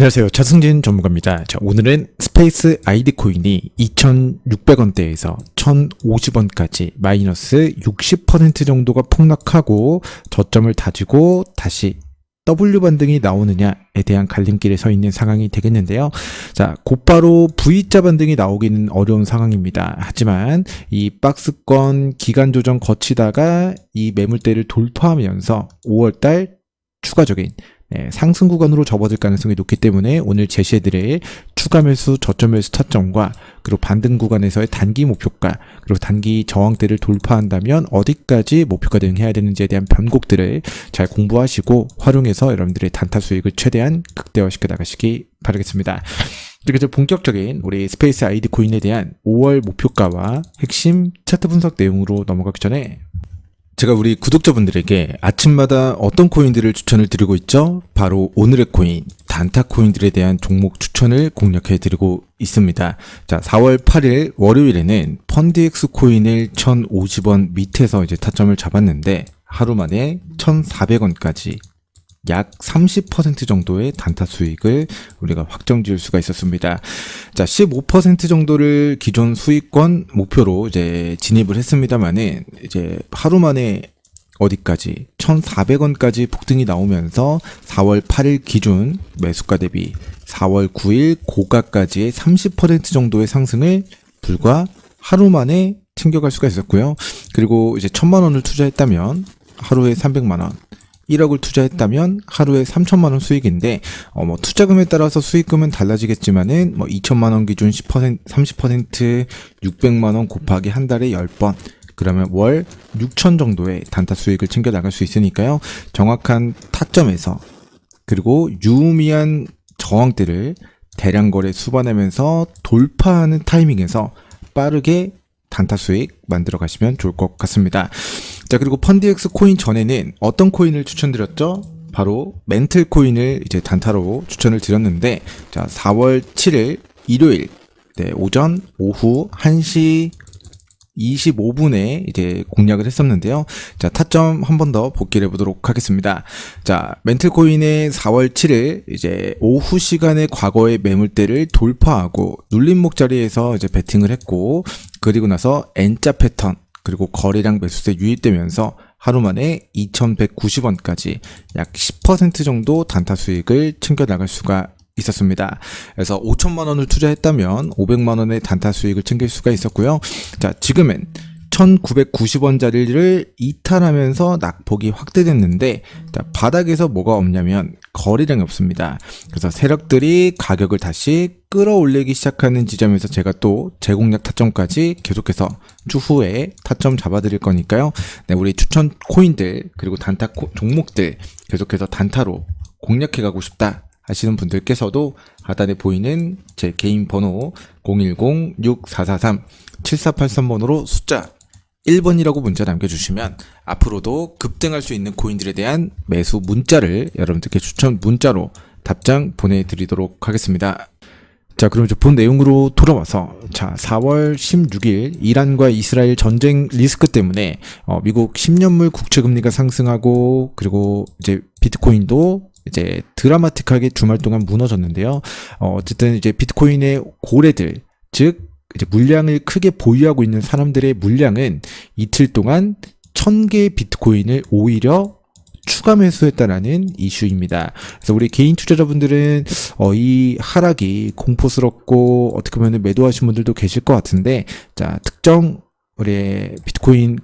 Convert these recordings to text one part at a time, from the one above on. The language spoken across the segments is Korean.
안녕하세요. 차승진 전문가입니다. 자, 오늘은 스페이스 아이디 코인이 2,600원대에서 1,050원까지 마이너스 60% 정도가 폭락하고 저점을 다지고 다시 W 반등이 나오느냐에 대한 갈림길에 서 있는 상황이 되겠는데요. 자, 곧바로 V자 반등이 나오기는 어려운 상황입니다. 하지만 이 박스권 기간 조정 거치다가 이 매물대를 돌파하면서 5월달 추가적인 네, 상승 구간으로 접어들 가능성이 높기 때문에 오늘 제시해드릴 추가 매수, 저점 매수 타점과 그리고 반등 구간에서의 단기 목표가 그리고 단기 저항대를 돌파한다면 어디까지 목표가 대응해야 되는지에 대한 변곡들을 잘 공부하시고 활용해서 여러분들의 단타 수익을 최대한 극대화시켜 나가시기 바라겠습니다. 이제 본격적인 우리 스페이스 아이디 코인에 대한 5월 목표가와 핵심 차트 분석 내용으로 넘어가기 전에 제가 우리 구독자분들에게 아침마다 어떤 코인들을 추천을 드리고 있죠? 바로 오늘의 코인, 단타 코인들에 대한 종목 추천을 공략해 드리고 있습니다. 자, 4월 8일 월요일에는 펀드엑스 코인을 1,050원 밑에서 이제 타점을 잡았는데 하루 만에 1,400원까지 약 30% 정도의 단타 수익을 우리가 확정 지을 수가 있었습니다. 자, 15% 정도를 기존 수익권 목표로 이제 진입을 했습니다만은 이제 하루 만에 어디까지 1,400원까지 폭등이 나오면서 4월 8일 기준 매수가 대비 4월 9일 고가까지의 30% 정도의 상승을 불과 하루 만에 챙겨갈 수가 있었고요. 그리고 이제 1,000만 원을 투자했다면 하루에 300만 원, 1억을 투자했다면 하루에 3천만 원 수익인데 어 뭐 투자금에 따라서 수익금은 달라지겠지만은 뭐 2천만 원 기준 10% 30% 600만 원 곱하기 한 달에 10번 그러면 월 6천 정도의 단타 수익을 챙겨 나갈 수 있으니까요. 정확한 타점에서 그리고 유의미한 저항대를 대량 거래 수반하면서 돌파하는 타이밍에서 빠르게 단타 수익 만들어 가시면 좋을 것 같습니다. 자, 그리고 펀드엑스 코인 전에는 어떤 코인을 추천드렸죠? 바로 멘틀 코인을 이제 단타로 추천을 드렸는데, 자, 4월 7일 일요일, 네, 오전, 오후 1시 25분에 이제 공략을 했었는데요. 자, 타점 한 번 더 복기를 해보도록 하겠습니다. 자, 멘틀 코인의 4월 7일 이제 오후 시간에 과거의 매물대를 돌파하고 눌림목 자리에서 이제 베팅을 했고, 그리고 나서 N자 패턴, 그리고 거래량 매수세 유입되면서 하루 만에 2,190원까지 약 10% 정도 단타 수익을 챙겨 나갈 수가 있었습니다. 그래서 5천만 원을 투자했다면 500만 원의 단타 수익을 챙길 수가 있었고요. 자, 지금은 1990원짜리를 이탈하면서 낙폭이 확대됐는데 자, 바닥에서 뭐가 없냐면 거래량이 없습니다. 그래서 세력들이 가격을 다시 끌어올리기 시작하는 지점에서 제가 또 제공략 타점까지 계속해서 추후에 타점 잡아드릴 거니까요. 네, 우리 추천 코인들 그리고 단타 코- 종목들 계속해서 단타로 공략해 가고 싶다. 하시는 분들께서도 하단에 보이는 제 개인 번호 010-6443-7483번으로 숫자 1번이라고 문자 남겨주시면 앞으로도 급등할 수 있는 코인들에 대한 매수 문자를 여러분들께 추천 문자로 답장 보내드리도록 하겠습니다. 자, 그럼 이제 본 내용으로 돌아와서 자, 4월 16일 이란과 이스라엘 전쟁 리스크 때문에 어, 미국 10년물 국채 금리가 상승하고 그리고 이제 비트코인도 이제 드라마틱하게 주말 동안 무너졌는데요. 어, 어쨌든 이제 비트코인의 고래들 즉 이제 물량을 크게 보유하고 있는 사람들의 물량은 이틀 동안 1000개의 비트코인을 오히려 추가 매수했다라는 이슈입니다. 그래서 우리 개인 투자자분들은 어, 이 하락이 공포스럽고 어떻게 보면 매도하신 분들도 계실 것 같은데 자 특정 우리 비트코인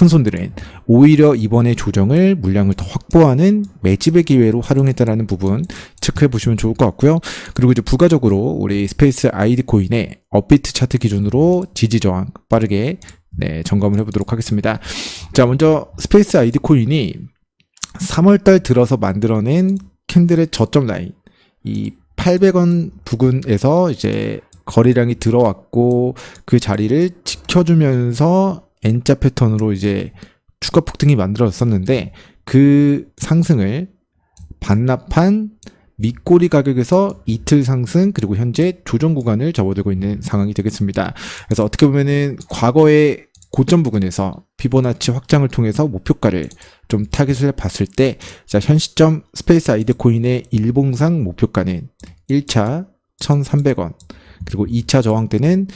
큰 손들은 오히려 이번에 조정을 물량을 더 확보하는 매집의 기회로 활용했다라는 부분 체크해 보시면 좋을 것 같고요. 그리고 이제 부가적으로 우리 스페이스 아이디 코인의 업비트 차트 기준으로 지지 저항 빠르게 네, 점검을 해보도록 하겠습니다. 자, 먼저 스페이스 아이디 코인이 3월달 들어서 만들어낸 캔들의 저점 라인 이 800원 부근에서 이제 거래량이 들어왔고 그 자리를 지켜주면서 N자 패턴으로 이제 추가 폭등이 만들어졌었는데 그 상승을 반납한 밑꼬리 가격에서 이틀 상승 그리고 현재 조정 구간을 접어들고 있는 상황이 되겠습니다. 그래서 어떻게 보면은 과거의 고점 부근에서 피보나치 확장을 통해서 목표가를 좀 타겟을 봤을 때, 자, 현 시점 스페이스 아이드 코인의 일봉상 목표가는 1차 1,300원, 그리고 2차 저항 때는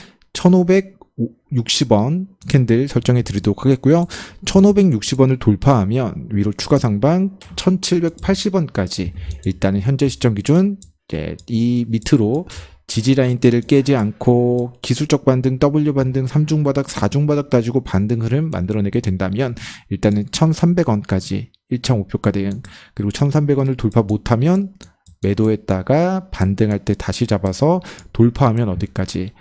1,560원 캔들 설정해 드리도록 하겠고요. 1,560원을 돌파하면 위로 추가 상방 1,780원까지 일단은 현재 시점 기준 이제 이 밑으로 지지 라인대를 깨지 않고 기술적 반등, W 반등, 3중 바닥, 4중 바닥 따지고 반등 흐름 만들어내게 된다면 일단은 1,300원까지 1차 목표가 대응 그리고 1,300원을 돌파 못하면 매도했다가 반등할 때 다시 잡아서 돌파하면 어디까지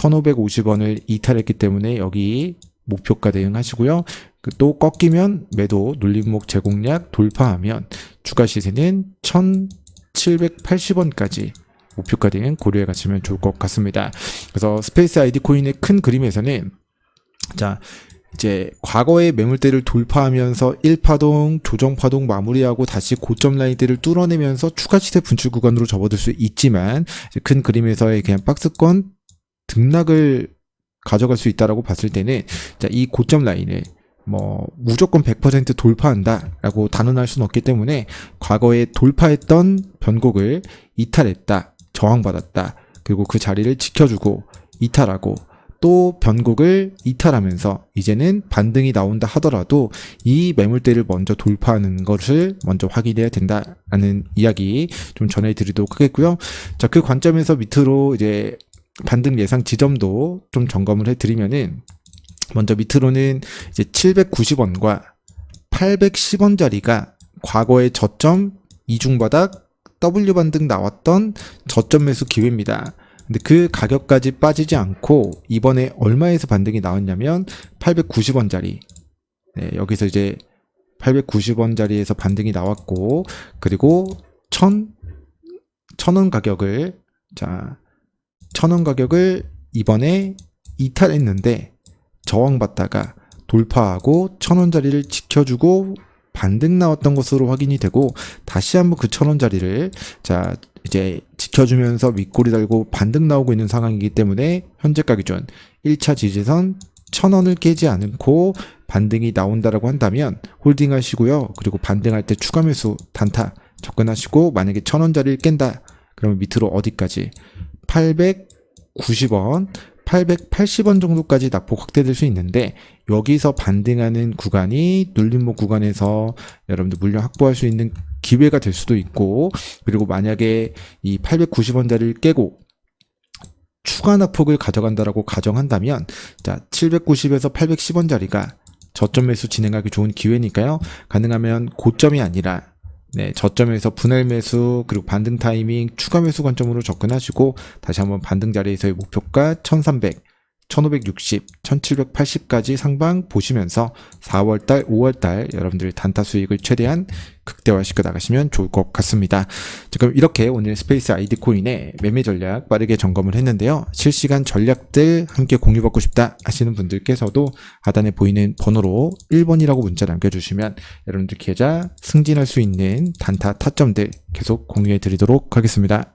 1,550원을 이탈했기 때문에 여기 목표가 대응하시고요. 그또 꺾이면 매도 눌림목 제공량 돌파하면 추가 시세는 1,780원까지 목표가 대응 고려해 가시면 좋을 것 같습니다. 그래서 스페이스 아이디 코인의 큰 그림에서는 자 이제 과거의 매물대를 돌파하면서 1파동, 조정파동 마무리하고 다시 고점 라인대를 뚫어내면서 추가 시세 분출 구간으로 접어들 수 있지만 큰 그림에서의 그냥 박스권 등락을 가져갈 수 있다라고 봤을 때는 자, 이 고점 라인을 뭐 무조건 100% 돌파한다라고 단언할 수는 없기 때문에 과거에 돌파했던 변곡을 이탈했다, 저항받았다, 그리고 그 자리를 지켜주고 이탈하고 또 변곡을 이탈하면서 이제는 반등이 나온다 하더라도 이 매물대를 먼저 돌파하는 것을 먼저 확인해야 된다라는 이야기 좀 전해드리도록 하겠고요. 자, 그 관점에서 밑으로 이제 반등 예상 지점도 좀 점검을 해드리면은 먼저 밑으로는 이제 790원과 810원짜리가 과거의 저점 이중바닥 W 반등 나왔던 저점 매수 기회입니다. 근데 그 가격까지 빠지지 않고 이번에 얼마에서 반등이 나왔냐면 890원짜리. 네, 여기서 이제 890원짜리에서 반등이 나왔고 그리고 1000 1000원 가격을 자, 1000원 가격을 이번에 이탈했는데 저항받다가 돌파하고 1000원짜리를 지켜주고 반등 나왔던 것으로 확인이 되고 다시 한번 그 1000원짜리를 자 이제 지켜주면서 윗골이 달고 반등 나오고 있는 상황이기 때문에 현재가 기준 1차 지지선 1000원을 깨지 않고 반등이 나온다라고 한다면 홀딩 하시고요. 그리고 반등할 때 추가 매수 단타 접근하시고 만약에 1000원짜리를 깬다. 그러면 밑으로 어디까지 890원 880원 정도까지 낙폭 확대될 수 있는데 여기서 반등하는 구간이 눌림목 구간에서 여러분들 물량 확보할 수 있는 기회가 될 수도 있고 그리고 만약에 이 890원짜리를 깨고 추가 낙폭을 가져간다라고 가정한다면 자 790에서 810원짜리가 저점 매수 진행하기 좋은 기회니까요. 가능하면 고점이 아니라 네, 저점에서 분할 매수 그리고 반등 타이밍 추가 매수 관점으로 접근하시고 다시 한번 반등 자리에서의 목표가 1300, 1560, 1780까지 상방 보시면서 4월달, 5월달 여러분들 단타 수익을 최대한 극대화시켜 나가시면 좋을 것 같습니다. 자, 그럼 이렇게 오늘 스페이스 아이디 코인의 매매 전략 빠르게 점검을 했는데요. 실시간 전략들 함께 공유받고 싶다 하시는 분들께서도 하단에 보이는 번호로 1번이라고 문자 남겨주시면 여러분들 계좌 승진할 수 있는 단타 타점들 계속 공유해 드리도록 하겠습니다.